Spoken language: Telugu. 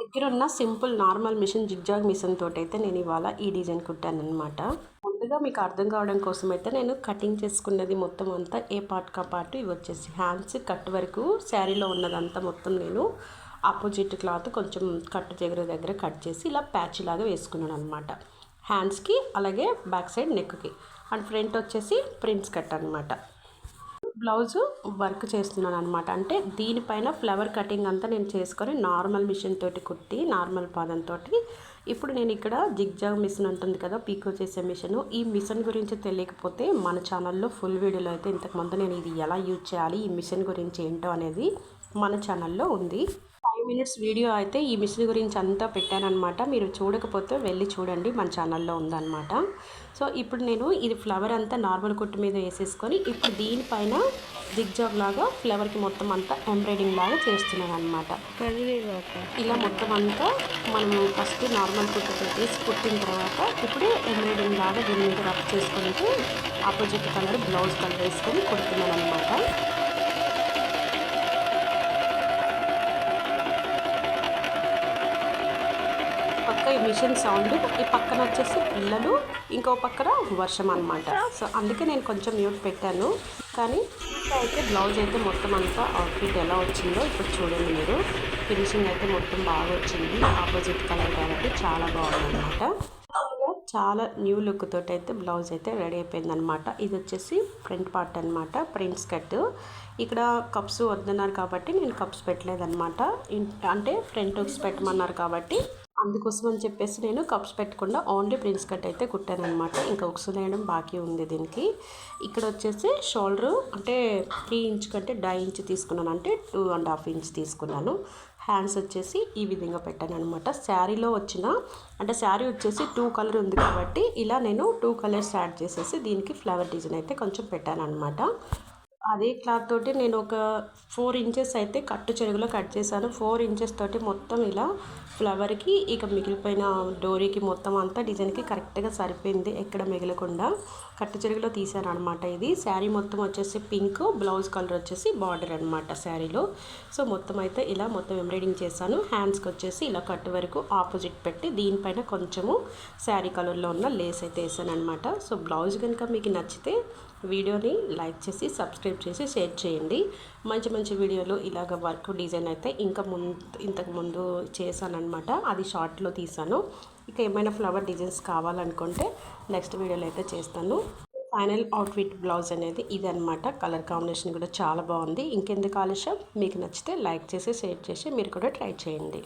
దగ్గర ఉన్న simple normal machine zigzag machine తోటి అయితే నేను ఇవాళ ఈ డిజైన్ కుట్టాను అనమాట ముందుగా మీకు అర్థం కావడం కోసం అయితే నేను కటింగ్ చేసుకున్నది మొత్తం అంతా ఏ పార్ట్ కా పార్ట్ ఇవి వచ్చేసి హ్యాండ్స్ కట్ వరకు శారీలో ఉన్నదంతా మొత్తం నేను ఆపోజిట్ క్లాత్ కొంచెం కట్టు దగ్గర దగ్గర కట్ చేసి ఇలా ప్యాచ్ లాగా వేసుకున్నాను అనమాట హ్యాండ్స్కి అలాగే బ్యాక్ సైడ్ నెక్కి అండ్ ఫ్రంట్ వచ్చేసి ప్రింట్స్ కట్ అనమాట బ్లౌజ్ వర్క్ చేస్తున్నాను అనమాట అంటే దీనిపైన ఫ్లవర్ కటింగ్ అంతా నేను చేసుకొని నార్మల్ మిషన్ తోటి కుట్టి నార్మల్ పాదంతో ఇప్పుడు నేను ఇక్కడ జిగ్జాగ్ మిషన్ ఉంటుంది కదా పీకో చేసే మిషన్. ఈ మిషన్ గురించి తెలియకపోతే మన ఛానల్లో ఫుల్ వీడియోలో అయితే ఇంతకుముందు నేను ఇది ఎలా యూజ్ చేయాలి ఈ మిషన్ గురించి ఏంటో అనేది మన ఛానల్లో ఉంది. మినిట్స్ వీడియో అయితే ఈ మిషన్ గురించి అంతా పెట్టానమాట మీరు చూడకపోతే వెళ్ళి చూడండి మన ఛానల్లో ఉందన్నమాట. సో ఇప్పుడు నేను ఇది ఫ్లవర్ అంతా నార్మల్ కుట్టు మీద వేసేసుకొని ఇప్పుడు దీనిపైన జిగ్జాగ్ లాగా ఫ్లవర్కి మొత్తం అంతా ఎంబ్రాయిడింగ్ లాగా చేస్తున్నాను అనమాట ఇలా మొత్తం అంతా మనము ఫస్ట్ నార్మల్ కుట్టు పెట్టేసి కుట్టిన తర్వాత ఇప్పుడు ఎంబ్రాయిడింగ్ లాగా దీని మీద రఫ్ చేసుకుంటూ ఆపోజిట్ కలర్ బ్లౌజ్ కలర్ వేసుకొని కుడుతున్నాను అనమాట ఈ మిషన్ సౌండ్ ఈ పక్కన వచ్చేసి పిల్లలు ఇంకో పక్కన వర్షం అనమాట సో అందుకే నేను కొంచెం మ్యూట్ పెట్టాను. కానీ అయితే బ్లౌజ్ అయితే మొత్తం అంతా అవుట్ఫిట్ ఎలా వచ్చిందో ఇప్పుడు చూడండి మీరు. ఫినిషింగ్ అయితే మొత్తం బాగా వచ్చింది. ఆపోజిట్ కలర్ కాబట్టి చాలా బాగుంది అనమాట చాలా న్యూ లుక్ తోటి అయితే బ్లౌజ్ అయితే రెడీ అయిపోయింది అనమాట ఇది వచ్చేసి ఫ్రంట్ పార్ట్ అనమాట ప్రింట్స్ కట్ ఇక్కడ కప్స్ వద్దన్నారు కాబట్టి నేను కప్స్ పెట్టలేదన్నమాట. అంటే ఫ్రంట్ హుక్స్ పెట్టమన్నారు కాబట్టి అందుకోసం అని చెప్పేసి నేను కప్స్ పెట్టకుండా ఓన్లీ ప్రిన్స్ కట్ అయితే కుట్టాను అనమాట ఇంకా ఒకసారి వేయడం బాకీ ఉంది దీనికి. ఇక్కడ వచ్చేసి షోల్డర్ అంటే త్రీ ఇంచ్ కంటే డై ఇంచ్ తీసుకున్నాను. అంటే టూ అండ్ హాఫ్ ఇంచ్ తీసుకున్నాను. హ్యాండ్స్ వచ్చేసి ఈ విధంగా పెట్టాను అనమాట శారీలో వచ్చిన అంటే శారీ వచ్చేసి టూ కలర్ ఉంది కాబట్టి ఇలా నేను టూ కలర్స్ యాడ్ చేసేసి దీనికి ఫ్లవర్ డిజైన్ అయితే కొంచెం పెట్టాను అనమాట అదే క్లాత్ తోటి నేను ఒక ఫోర్ ఇంచెస్ అయితే కట్టు చెరుగులో కట్ చేశాను. ఫోర్ ఇంచెస్ తోటి మొత్తం ఇలా ఫ్లవర్కి ఇక మిగిలిపోయిన డోరీకి మొత్తం అంతా డిజైన్కి కరెక్ట్గా సరిపోయింది ఎక్కడ మిగలకుండా. కట్టు చెరుగులో తీసాను అనమాట ఇది. శారీ మొత్తం వచ్చేసి పింక్ బ్లౌజ్ కలర్ వచ్చేసి బార్డర్ అనమాట శారీలో. సో మొత్తం అయితే ఇలా మొత్తం ఎంబ్రాయిడింగ్ చేశాను. హ్యాండ్స్కి వచ్చేసి ఇలా కట్టు వరకు ఆపోజిట్ పెట్టి దీనిపైన కొంచెము శారీ కలర్లో ఉన్న లేస్ అయితే వేసాను అనమాట సో బ్లౌజ్ కనుక మీకు నచ్చితే వీడియోని లైక్ చేసి సబ్స్క్రైబ్ చేసి షేర్ చేయండి. మంచి మంచి వీడియోలు ఇలాగ వర్క్ డిజైన్ అయితే ఇంకా ముందు ఇంతకు ముందు చేశానమాట అది షార్ట్లో తీసాను ఇక ఏమైనా ఫ్లవర్ డిజైన్స్ కావాలనుకుంటే నెక్స్ట్ వీడియోలో అయితే చేస్తాను. ఫైనల్ అవుట్ఫిట్ బ్లౌజ్ అనేది ఇదనమాట కలర్ కాంబినేషన్ కూడా చాలా బాగుంది. ఇంకెందుకు ఆలస్యం? మీకు నచ్చితే లైక్ చేసి షేర్ చేసి మీరు కూడా ట్రై చేయండి.